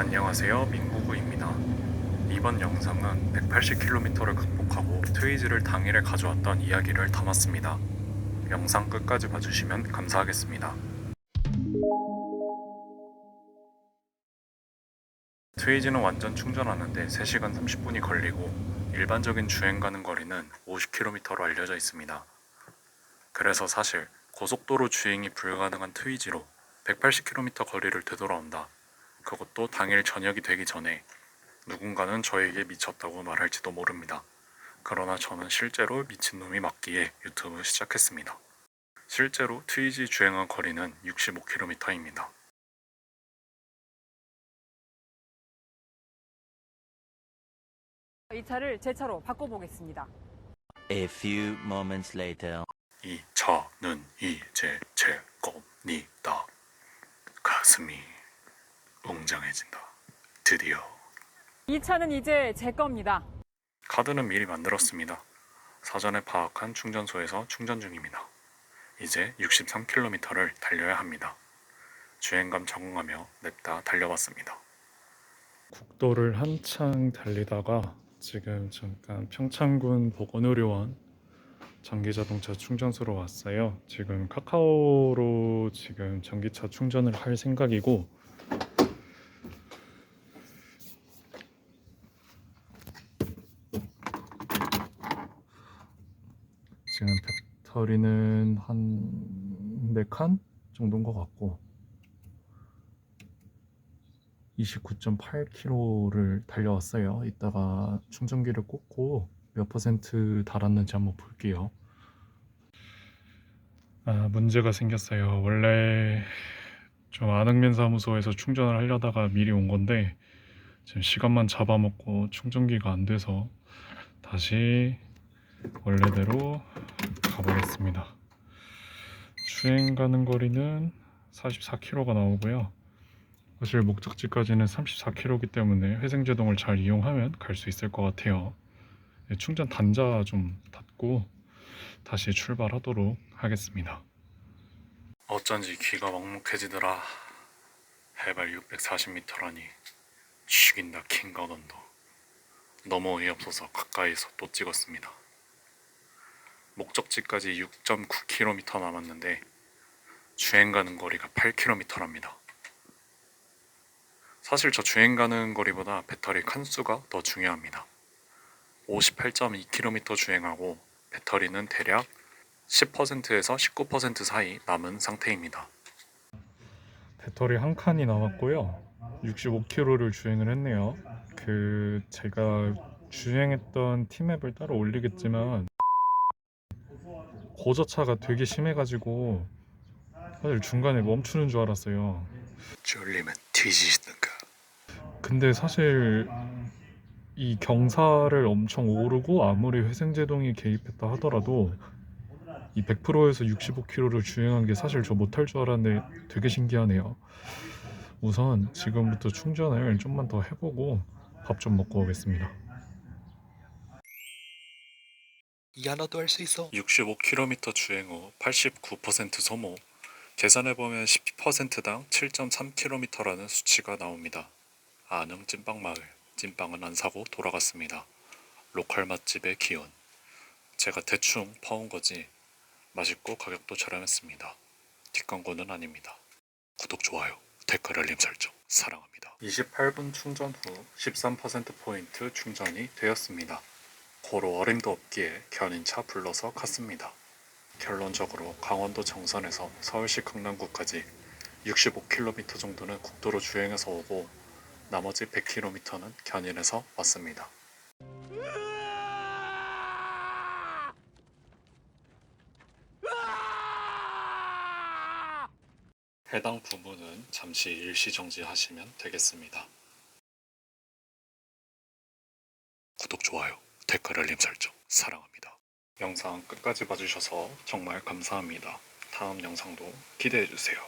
안녕하세요 민구구입니다. 이번 영상은 180km를 극복하고 트위즈를 당일에 가져왔던 이야기를 담았습니다. 영상 끝까지 봐주시면 감사하겠습니다. 트위즈는 완전 충전하는데 3시간 30분이 걸리고 일반적인 주행 가는 거리는 50km로 알려져 있습니다. 그래서 사실 고속도로 주행이 불가능한 트위지로 180km 거리를 되돌아온다. 그것도 당일 저녁이 되기 전에 누군가는 저에게 미쳤다고 말할지도 모릅니다. 그러나 저는 실제로 미친놈이 맞기에 유튜브 시작했습니다. 실제로 트위지 주행한 거리는 65km입니다. 이 차를 제 차로 바꿔보겠습니다. A few moments later. 이 차는 이제 제 겁니다. 가슴이 웅장해진다. 드디어 이 차는 이제 제 겁니다. 카드는 미리 만들었습니다. 사전에 파악한 충전소에서 충전 중입니다. 이제 63km를 달려야 합니다. 주행감 적응하며 냅다 달려봤습니다. 국도를 한창 달리다가 지금 잠깐 평창군 보건의료원 전기자동차 충전소로 왔어요. 지금 카카오로 지금 전기차 충전을 할 생각이고 지금 배터리는 한 4칸 정도인 것 같고 29.8km를 달려왔어요. 이따가 충전기를 꽂고 몇 퍼센트 달았는지 한번 볼게요. 아, 문제가 생겼어요. 원래 좀 안흥면 사무소에서 충전을 하려다가 미리 온 건데 지금 시간만 잡아먹고 충전기가 안 돼서 다시 원래대로 가보겠습니다. 주행 가는 거리는 44km가 나오고요. 사실 목적지까지는 34km이기 때문에 회생제동을 잘 이용하면 갈 수 있을 것 같아요. 네, 충전 단자 좀 닫고 다시 출발하도록 하겠습니다. 어쩐지 귀가 먹먹해지더라. 해발 640m라니 죽인다 킹가던도. 너무 어이없어서 가까이서 또 찍었습니다. 목적지까지 6.9km 남았는데 주행 가는 거리가 8km랍니다. 사실 저 주행 가는 거리보다 배터리 칸수가 더 중요합니다. 58.2km 주행하고 배터리는 대략 10%에서 19% 사이 남은 상태입니다. 배터리 한 칸이 남았고요. 65km를 주행을 했네요. 그 제가 주행했던 티맵을 따로 올리겠지만 고저차가 되게 심해가지고 사실 중간에 멈추는 줄 알았어요. 쫄리면 뒤지시든가. 근데 사실 이 경사를 엄청 오르고 아무리 회생제동이 개입했다 하더라도 이 100%에서 65km를 주행한 게 사실 저 못할 줄 알았는데 되게 신기하네요. 우선 지금부터 충전을 좀만 더 해보고 밥 좀 먹고 오겠습니다. 야 너도 할 수 있어 65km 주행 후 89% 소모 계산해보면 10%당 7.3km라는 수치가 나옵니다. 안흥 찐빵마을 찐빵은 안 사고 돌아갔습니다. 로컬 맛집의 기운 제가 대충 퍼온 거지 맛있고 가격도 저렴했습니다. 뒷광고는 아닙니다. 구독 좋아요 댓글 알림 설정 사랑합니다. 28분 충전 후 13%포인트 충전이 되었습니다. 고로 어림도 없기에 견인차 불러서 갔습니다. 결론적으로 강원도 정선에서 서울시 강남구까지 65km 정도는 국도로 주행해서 오고 나머지 100km는 견인해서 왔습니다. 해당 부분은 잠시 일시 정지하시면 되겠습니다. 구독, 좋아요, 댓글 알림 설정 사랑합니다. 영상 끝까지 봐주셔서 정말 감사합니다. 다음 영상도 기대해주세요.